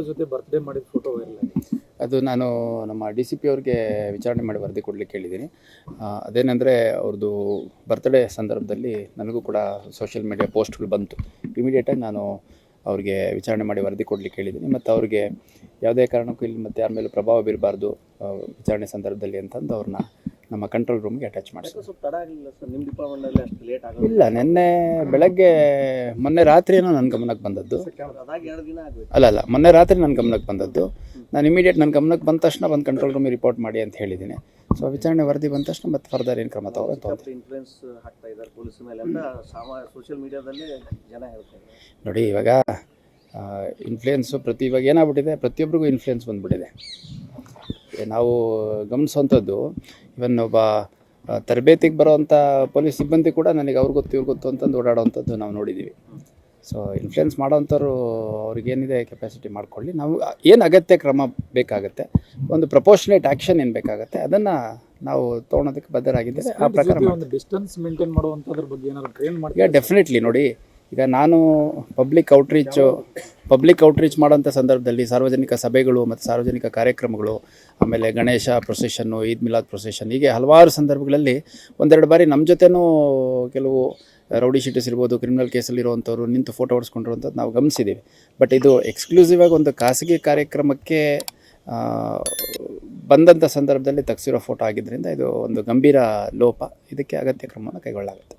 ಜೊತೆ ಬರ್ತ್ಡೇ ಮಾಡಿದ photo viral ಅದು ನಾನು ನಮ್ಮ ಡಿ ಸಿ ಪಿ ಅವ್ರಿಗೆ ವಿಚಾರಣೆ ಮಾಡಿ ವರದಿ ಕೊಡಲಿಕ್ಕೆ ಹೇಳಿದ್ದೀನಿ ಅದೇನೆಂದರೆ ಅವ್ರದ್ದು ಬರ್ತ್ಡೇ ಸಂದರ್ಭದಲ್ಲಿ ನನಗೂ ಕೂಡ ಸೋಷಿಯಲ್ ಮೀಡಿಯಾ ಪೋಸ್ಟ್ಗಳು ಬಂತು. ಇಮಿಡಿಯೇಟಾಗಿ ನಾನು ಅವ್ರಿಗೆ ವಿಚಾರಣೆ ಮಾಡಿ ವರದಿ ಕೊಡಲಿಕ್ಕೆ ಹೇಳಿದ್ದೀನಿ ಮತ್ತು ಅವ್ರಿಗೆ ಯಾವುದೇ ಕಾರಣಕ್ಕೂ ಇಲ್ಲಿ ಮತ್ತೆ ಯಾರ ಮೇಲೂ ಪ್ರಭಾವ ಬೀರಬಾರ್ದು ವಿಚಾರಣೆ ಸಂದರ್ಭದಲ್ಲಿ ಅಂತಂದು ಅವ್ರನ್ನ ನಮ್ಮ ಕಂಟ್ರೋಲ್ ರೂಮ್ಗೆ ಅಟ್ಯಾಚ್ ಆಗೋದು. ಇಲ್ಲ ನಿನ್ನೆ ಬೆಳಗ್ಗೆ ಮೊನ್ನೆ ರಾತ್ರಿನೂ ನನ್ನ ಗಮನಕ್ಕೆ ಬಂದದ್ದು. ಅಲ್ಲ ಅಲ್ಲ ಮೊನ್ನೆ ರಾತ್ರಿ ನನ್ನ ಗಮನಕ್ಕೆ ಬಂದದ್ದು. ನಾನು ಇಮಿಡಿಯೇಟ್ ನನ್ನ ಗಮನಕ್ಕೆ ಬಂದ ತಕ್ಷಣ ಬಂದು ಕಂಟ್ರೋಲ್ ರೂಮಿಗೆ ರಿಪೋರ್ಟ್ ಮಾಡಿ ಅಂತ ಹೇಳಿದ್ದೀನಿ. ಸೊ ವಿಚಾರಣೆ ವರದಿ ಬಂದ ತಕ್ಷಣ ಮತ್ತೆ ಫರ್ದರ್ ಏನು ಕ್ರಮ ತಗೋ ಅಂತ ಹೋಗ್ತೀನಿ. ಇನ್ಫ್ಲೂಯೆನ್ಸ್ ಹಾಕ್ತಾ ಇದ್ದಾರೆ ಪೊಲೀಸ್ ಮೇಲೆ ಅಂತ ಸಾಮಾ ಸೋಷಿಯಲ್ ಮೀಡಿಯಾದಲ್ಲಿ ಜನ ಹೇಳ್ತಾರೆ ನೋಡಿ ಇವಾಗ ಇನ್ಫ್ಲೂಯೆನ್ಸು ಪ್ರತಿ ಇವಾಗ ಏನಾಗ್ಬಿಟ್ಟಿದೆ? ಪ್ರತಿಯೊಬ್ಬರಿಗೂ ಇನ್ಫ್ಲೂಯೆನ್ಸ್ ಬಂದ್ಬಿಟ್ಟಿದೆ. ನಾವು ಗಮನಿಸುವಂಥದ್ದು ಇವನ್ ಒಬ್ಬ ತರಬೇತಿಗೆ ಬರೋವಂಥ ಪೊಲೀಸ್ ಸಿಬ್ಬಂದಿ ಕೂಡ ನನಗೆ ಅವ್ರು ಗೊತ್ತು ಇವ್ರು ಗೊತ್ತು ಅಂತಂದು ಓಡಾಡುವಂಥದ್ದು ನಾವು ನೋಡಿದ್ದೀವಿ ಸೊ ಇನ್ಫ್ಲುಯೆನ್ಸ್ ಮಾಡೋವಂಥವ್ರು ಅವ್ರಿಗೇನಿದೆ ಕೆಪಾಸಿಟಿ ಮಾಡ್ಕೊಳ್ಳಿ. ನಾವು ಏನು ಅಗತ್ಯ ಕ್ರಮ ಬೇಕಾಗುತ್ತೆ ಒಂದು ಪ್ರಪೋರ್ಷನೇಟ್ ಆ್ಯಕ್ಷನ್ ಏನು ಬೇಕಾಗುತ್ತೆ ಅದನ್ನು ನಾವು ತೊಗೊಳೋದಕ್ಕೆ ಬದ್ಧರಾಗಿದ್ದೇವೆ. ಆ ಪ್ರಕಾರ ಡಿಸ್ಟೆನ್ಸ್ ಮೇಂಟೈನ್ ಮಾಡುವಂಥದ್ರ ಬಗ್ಗೆ ಏನಾದ್ರು ಟ್ರೈನ್ ಮಾಡಿ ಡೆಫಿನೆಟ್ಲಿ ನೋಡಿ ಈಗ ನಾನು ಪಬ್ಲಿಕ್ ಔಟ್ರೀಚು ಪಬ್ಲಿಕ್ ಔಟ್ರೀಚ್ ಮಾಡೋಂಥ ಸಂದರ್ಭದಲ್ಲಿ ಸಾರ್ವಜನಿಕ ಸಭೆಗಳು ಮತ್ತು ಸಾರ್ವಜನಿಕ ಕಾರ್ಯಕ್ರಮಗಳು, ಆಮೇಲೆ ಗಣೇಶ ಪ್ರೊಸೆಷನ್ನು ಈದ್ ಮಿಲಾದ್ ಪ್ರೊಸೆಷನ್ ಹೀಗೆ ಹಲವಾರು ಸಂದರ್ಭಗಳಲ್ಲಿ ಒಂದೆರಡು ಬಾರಿ ನಮ್ಮ ಜೊತೆನೂ ಕೆಲವು ರೌಡಿ ಶೀಟಸ್ ಇರ್ಬೋದು ಕ್ರಿಮಿನಲ್ ಕೇಸಲ್ಲಿರುವಂಥವ್ರು ನಿಂತು ಫೋಟೋ ಹೊಡ್ಸ್ಕೊಂಡಿರುವಂಥದ್ದು ನಾವು ಗಮನಿಸಿದ್ದೀವಿ. ಬಟ್ ಇದು ಎಕ್ಸ್ಕ್ಲೂಸಿವ್ ಆಗಿ ಒಂದು ಖಾಸಗಿ ಕಾರ್ಯಕ್ರಮಕ್ಕೆ ಬಂದಂಥ ಸಂದರ್ಭದಲ್ಲಿ ತಗ್ಸಿರೋ ಫೋಟೋ ಆಗಿದ್ದರಿಂದ ಇದು ಒಂದು ಗಂಭೀರ ಲೋಪ. ಇದಕ್ಕೆ ಅಗತ್ಯ ಕ್ರಮವನ್ನು ಕೈಗೊಳ್ಳಲಾಗುತ್ತೆ.